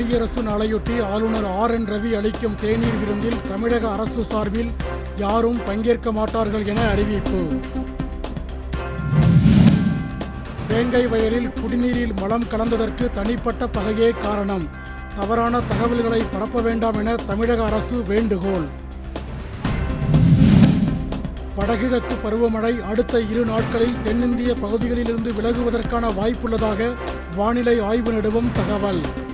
குடியரசு நாளையொட்டி ஆளுநர் ஆர் என் ரவி அளிக்கும் தேநீர் விருந்தில் தமிழக அரசு சார்பில் யாரும் பங்கேற்க மாட்டார்கள் என அறிவிப்பு. வேங்கை வயலில் குடிநீரில் மலம் கலந்ததற்கு தனிப்பட்ட பகையே காரணம். தவறான தகவல்களை பரப்ப வேண்டாம் என தமிழக அரசு வேண்டுகோள். வடகிழக்கு பருவமழை அடுத்த இரு நாட்களில் தென்னிந்திய பகுதிகளிலிருந்து விலகுவதற்கான வாய்ப்புள்ளதாக வானிலை ஆய்வு நடுவம் தகவல்.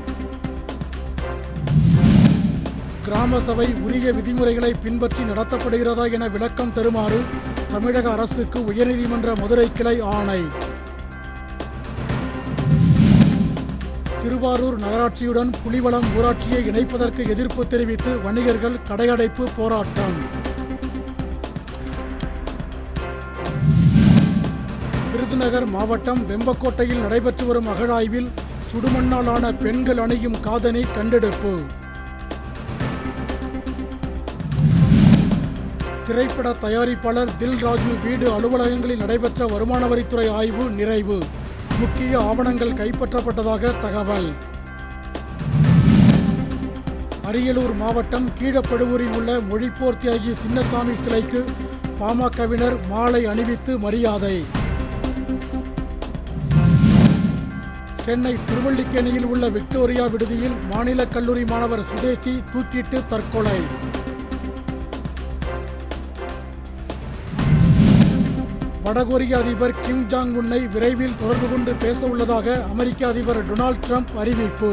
கிராம சபை உரிய விதிமுறைகளை பின்பற்றி நடத்தப்படுகிறதா என விளக்கம் தருமாறு தமிழக அரசுக்கு உயர்நீதிமன்ற மதுரை கிளை ஆணை. திருவாரூர் நகராட்சியுடன் புலிவளம் ஊராட்சியை இணைப்பதற்கு எதிர்ப்பு தெரிவித்து வணிகர்கள் கடையடைப்பு போராட்டம். விருதுநகர் மாவட்டம் வெம்பக்கோட்டையில் நடைபெற்று வரும் அகழாய்வில் சுடுமண்ணாலான பெண்கள் அணியும் காதணி கண்டெடுப்பு. திரைப்பட தயாரிப்பாளர் தில் ராஜு வீடு அலுவலகங்களில் நடைபெற்ற வருமான வரித்துறை ஆய்வு நிறைவு. முக்கிய ஆவணங்கள் கைப்பற்றப்பட்டதாக தகவல். அரியலூர் மாவட்டம் கீழப்படுவூரில் உள்ள மொழிப்போர் தியாகி சின்னசாமி சிலைக்கு பாமகவினர் மாலை அணிவித்து மரியாதை. சென்னை திருவள்ளிக்கேணியில் உள்ள விக்டோரியா விடுதியில் மாநில கல்லூரி மாணவர் சுதேசி தூக்கிட்டு தற்கொலை. வடகொரிய அதிபர் கிம் ஜாங் உன்னை விரைவில் தொடர்பு கொண்டு பேச உள்ளதாக அமெரிக்க அதிபர் டொனால்ட் ட்ரம்ப் அறிவிப்பு.